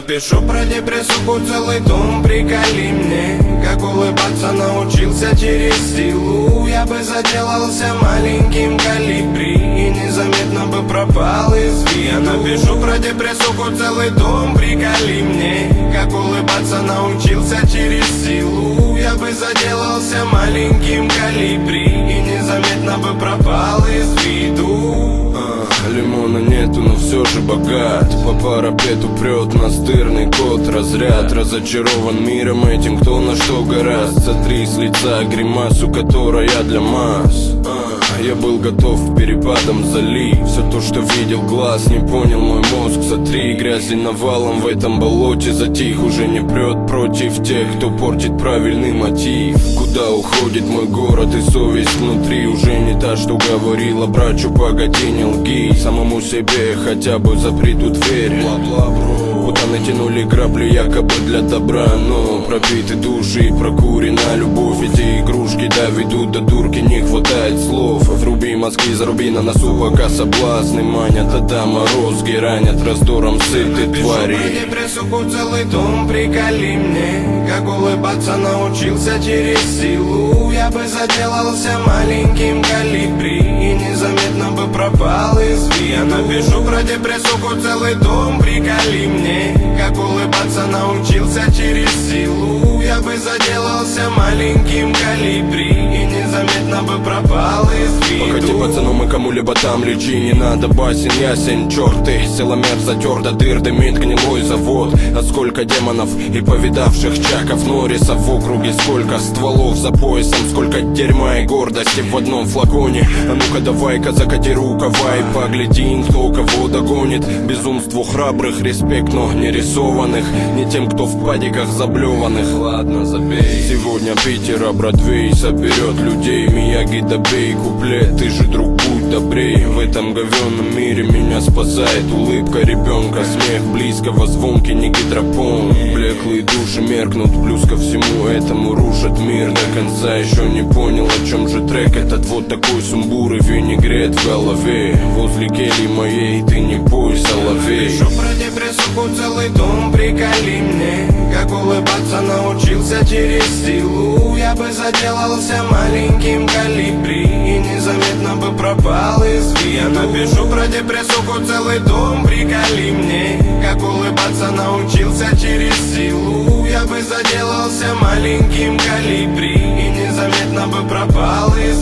напишу про депрессуху целый том Приколи мне, как улыбаться научился через силу. Я бы заделался маленьким калибри И незаметно бы пропал из виду. Я напишу про депрессуху целый том Приколи мне, как улыбаться научился через силу. Я бы заделался маленьким калибри И незаметно бы пропал из виду. А, Лимона нету, но все же богат. По парапету прет настырный кот. Разряд разочарован миром этим, кто на что гораст Сотри с лица гримасу, которая для масс. А, Я был готов к перепадам залить. Все то, что видел глаз, не понял мой мозг. Сотри грязи навалом в этом болоте. Затих уже не прет против тех, кто портит правильный мотив. Куда уходит мой город и совесть внутри? Уже не та, что говорила брачу, погоди, не лги Самому себе хотя бы запри ту дверь Куда натянули грабли якобы для добра Но пробиты души и прокурена любовь. Эти игрушки доведут до дурки, не хватает слов. Вруби мозги, заруби на носу, пока соблазны манят А там морозки ранят раздором сыты твари. депрессуху целый том Приколи мне, как улыбаться научился через силу Я бы заделался маленьким калибри. И незаметно бы пропал Я напишу про депрессуху целый том Приколи мне, как улыбаться научился через силу. Я бы заделался маленьким калибри И незаметно бы пропал Погоди, пацану, мы кому-либо там лечи. Не надо басен, ясен, черты Силомер затер до дыр, дымит гнилой завод. А сколько демонов и повидавших чаков Норриса в округе. Сколько стволов за поясом Сколько дерьма и гордости в одном флаконе. А ну-ка давай-ка закати рукава и погляди, кто кого догонит. Безумству храбрых респект, но не рисованных. Не тем, кто в падиках заблеванных. Ладно, забей. Сегодня Питер, а Бродвей соберет людей. Мияги добей, куплет, ты же друг будь добрей В этом говенном мире меня спасает улыбка ребенка Смех близкого, звонкий не гидропон. Блеклые души меркнут, плюс ко всему этому рушат мир. До конца еще не понял, о чем же трек Этот. Вот такой сумбур и винегрет в голове. Возле кельи моей ты не бойся, ловей. Пишу про депрессуху целый том Приколи мне, как улыбаться научился через силу. Я бы заделался маленьким калибри незаметно бы пропал из виду Я напишу про депрессуху целый том Приколи мне, как улыбаться научился через силу. Я бы заделался маленьким калибри И незаметно бы пропал из